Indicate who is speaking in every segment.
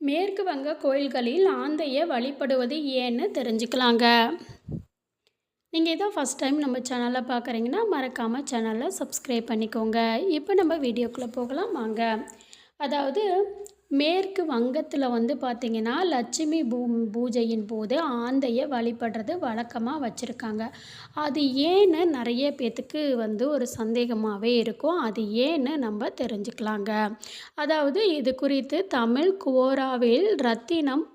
Speaker 1: மேற்கு வங்க கோயில்களில் ஆந்தையை வழிபடுவது ஏன்னு தெரிஞ்சுக்கலாங்க. நீங்கள் இதான் ஃபஸ்ட் டைம் நம்ம சேனலை பார்க்குறீங்கன்னா மறக்காமல் சேனலை சப்ஸ்கிரைப் பண்ணிக்கோங்க. இப்போ நம்ம வீடியோக்குள்ளே போகலாம் வாங்க. அதாவது மேற்கு வங்கத்தில் வந்து பார்த்திங்கன்னா லட்சுமி பூ பூஜையின் போது ஆந்தையை வழிபடுறது வழக்கமாக வச்சுருக்காங்க. அது ஏன்னு நிறைய பேர்த்துக்கு வந்து ஒரு சந்தேகமாகவே இருக்கும். அது ஏன்னு நம்ம தெரிஞ்சுக்கலாங்க. அதாவது இது குறித்து தமிழ் கோராவில் ரத்தினம்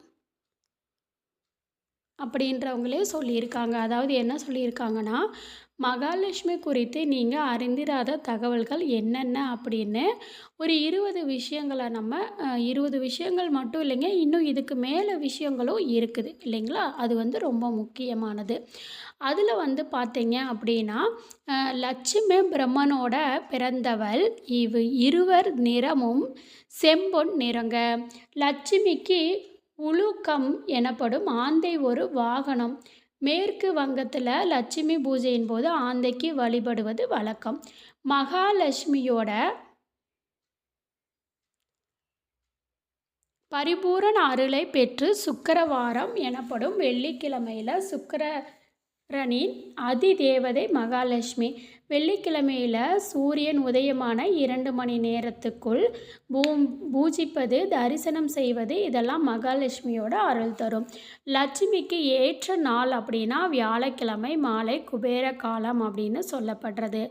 Speaker 1: அப்படின்றவங்களே சொல்லியிருக்காங்க. அதாவது என்ன சொல்லியிருக்காங்கன்னா மகாலட்சுமி குறித்து நீங்கள் அறிந்திராத தகவல்கள் என்னென்ன? அப்படின்னு ஒரு இருபது விஷயங்களை நம்ம இருபது விஷயங்கள் மட்டும் இல்லைங்க இன்னும் இதுக்கு மேலே விஷயங்களும் இருக்குது இல்லைங்களா? அது வந்து ரொம்ப முக்கியமானது. அதில் வந்து பார்த்தீங்க அப்படின்னா லட்சுமி பிரம்மனோட பிறந்தவள் இவ் இருவர் நிறமும் செம்பொன் நிறங்க. லட்சுமிக்கு உலுக்கம் எனப்படும் ஆந்தை ஒரு வாகனம். மேற்கு வங்கத்தில் லட்சுமி பூஜையின் போது ஆந்தைக்கு வழிபடுவது வழக்கம். மகாலட்சுமியோட பரிபூரண அருளை பெற்று சுக்கரவாரம் எனப்படும் வெள்ளிக்கிழமையில் சுக்கரனின் அதிதேவதை மகாலட்சுமி. வெள்ளிக்கிழமையில் சூரியன் உதயமான இரண்டு மணி நேரத்துக்குள் பூ பூஜிப்பது தரிசனம் செய்வது இதெல்லாம் மகாலட்சுமியோட அருள் தரும். லட்சுமிக்கு ஏற்ற நாள் அப்படின்னா வியாழக்கிழமை மாலை குபேர காலம் அப்படின்னு சொல்லப்படுறது.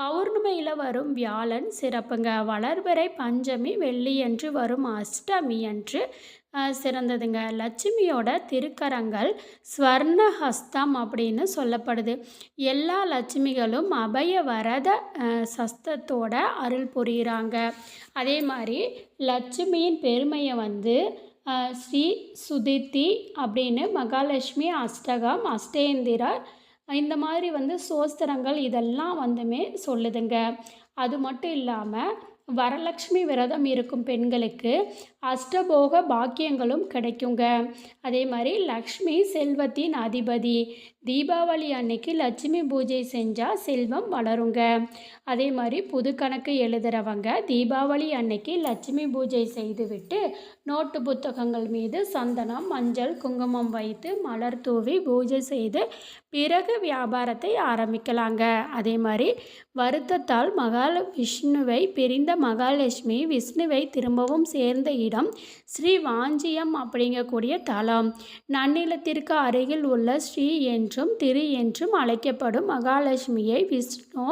Speaker 1: பௌர்ணமியில் வரும் வியாழன் சிறப்புங்க. வளர்பிறை பஞ்சமி வெள்ளியன்று வரும் அஷ்டமி அன்று சிறந்ததுங்க. லட்சுமியோட திருக்கரங்கள் ஸ்வர்ணஹஸ்தம் அப்படின்னு சொல்லப்படுது. எல்லா லட்சுமிகளும் அபய வரத சஸ்தத்தோட அருள் புரிகிறாங்க அதே மாதிரி லட்சுமியின் பெருமையை வந்து ஸ்ரீ சுதித்தி அப்படின்னு மகாலட்சுமி அஷ்டகம் அஷ்டேந்திரா இந்த மாதிரி வந்து சோஸ்திரங்கள் இதெல்லாம் வந்துமே சொல்லுதுங்க. அது மட்டும் இல்லாமல் வரலட்சுமி விரதம் இருக்கும் பெண்களுக்கு அஷ்டபோக பாக்கியங்களும் கிடைக்குங்க. அதே மாதிரி லக்ஷ்மி செல்வத்தின் அதிபதி. தீபாவளி அன்னைக்கு லட்சுமி பூஜை செஞ்சால் செல்வம் வளருங்க. அதே மாதிரி புது கணக்கு எழுதுகிறவங்க தீபாவளி அன்னைக்கு லட்சுமி பூஜை செய்துவிட்டு நோட்டு புத்தகங்கள் மீது சந்தனம் மஞ்சள் குங்குமம் வைத்து மலர் தூவி பூஜை செய்து பிறகு வியாபாரத்தை ஆரம்பிக்கலாங்க. அதே மாதிரி வருத்தத்தால் மகால விஷ்ணுவை மகாலட்சுமி விஷ்ணுவை திரும்பவும் சேர்ந்த இடம் ஸ்ரீ வாஞ்சியம் அப்படிங்கக்கூடிய தலம். நன்னிலத்திற்கு அருகில் உள்ள ஸ்ரீ என்றும் திரு என்றும் அழைக்கப்படும் மகாலட்சுமியை விஷ்ணு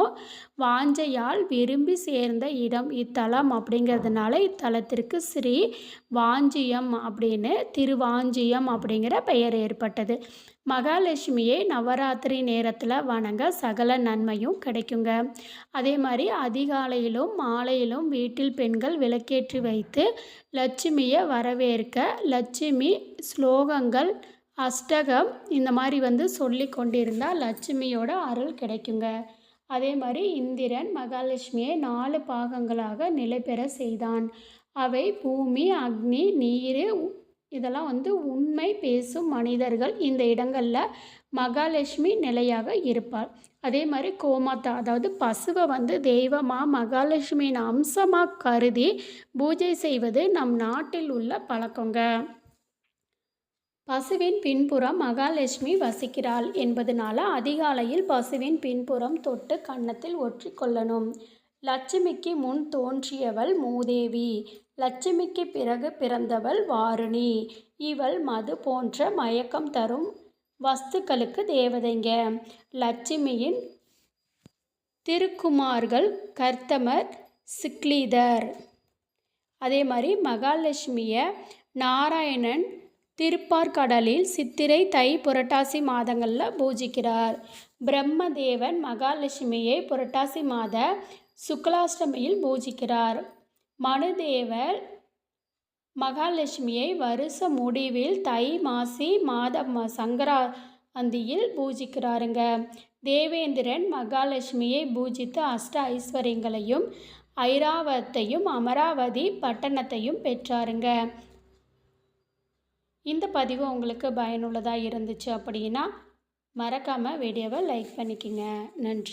Speaker 1: வாஞ்சையால் விரும்பி சேர்ந்த இடம். இத்தலம் அப்படிங்கிறதுனால இத்தலத்திற்கு ஸ்ரீ வாஞ்சியம் அப்படின்னு திருவாஞ்சியம் அப்படிங்கிற பெயர் ஏற்பட்டது. மகாலட்சுமியை நவராத்திரி நேரத்தில் வணங்க சகல நன்மையும் கிடைக்குங்க. அதே மாதிரி அதிகாலையிலும் மாலையிலும் வீட்டில் பெண்கள் விளக்கேற்றி வைத்து லட்சுமியை வரவேற்க லட்சுமி ஸ்லோகங்கள் அஷ்டகம் இந்த மாதிரி வந்து சொல்லி கொண்டிருந்தால் லட்சுமியோட அருள் கிடைக்குங்க. அதே மாதிரி இந்திரன் மகாலட்சுமியை நாலு பாகங்களாக நிலை பெற செய்தான். அவை பூமி அக்னி நீர் இதெல்லாம் வந்து உண்மை பேசும் மனிதர்கள் இந்த இடங்களில் மகாலட்சுமி நிலையாக இருப்பார். அதே மாதிரி கோமாத்தா அதாவது பசுவை வந்து தெய்வமாக மகாலட்சுமியின் அம்சமாக கருதி பூஜை செய்வது நம் நாட்டில் உள்ள பழக்கங்க. பசுவின் பின்புறம் மகாலட்சுமி வசிக்கிறாள் என்பதனால அதிகாலையில் பசுவின் பின்புறம் தொட்டு கன்னத்தில் ஒற்றிக்கொள்ளணும் லட்சுமிக்கு முன் தோன்றியவள் மூதேவி. லட்சுமிக்கு பிறகு பிறந்தவள் வாருணி. இவள் மது போன்ற மயக்கம் தரும் வஸ்துக்களுக்கு தேவதைங்க. லட்சுமியின் திருக்குமார்கள் கர்த்தமர் சிக்லீதர். அதே மாதிரி மகாலட்சுமியை நாராயணன் திருப்பார்கடலில் சித்திரை தை புரட்டாசி மாதங்களில் பூஜிக்கிறார். பிரம்மதேவன் மகாலட்சுமியை புரட்டாசி மாத சுக்லாஷ்டமியில் பூஜிக்கிறார். மனுதேவர் மகாலட்சுமியை வருஷ முடிவில் தை மாசி மாதம் சங்கராந்தியில் பூஜிக்கிறாருங்க. தேவேந்திரன் மகாலட்சுமியை பூஜித்து அஷ்ட ஐஸ்வர்யங்களையும் ஐராவத்தையும் அமராவதி பட்டணத்தையும் பெற்றாருங்க. இந்த பதிவு உங்களுக்கு பயனுள்ளதாக இருந்துச்சு அப்படின்னா மறக்காமல் வீடியோவை லைக் பண்ணிக்கோங்க. நன்றி.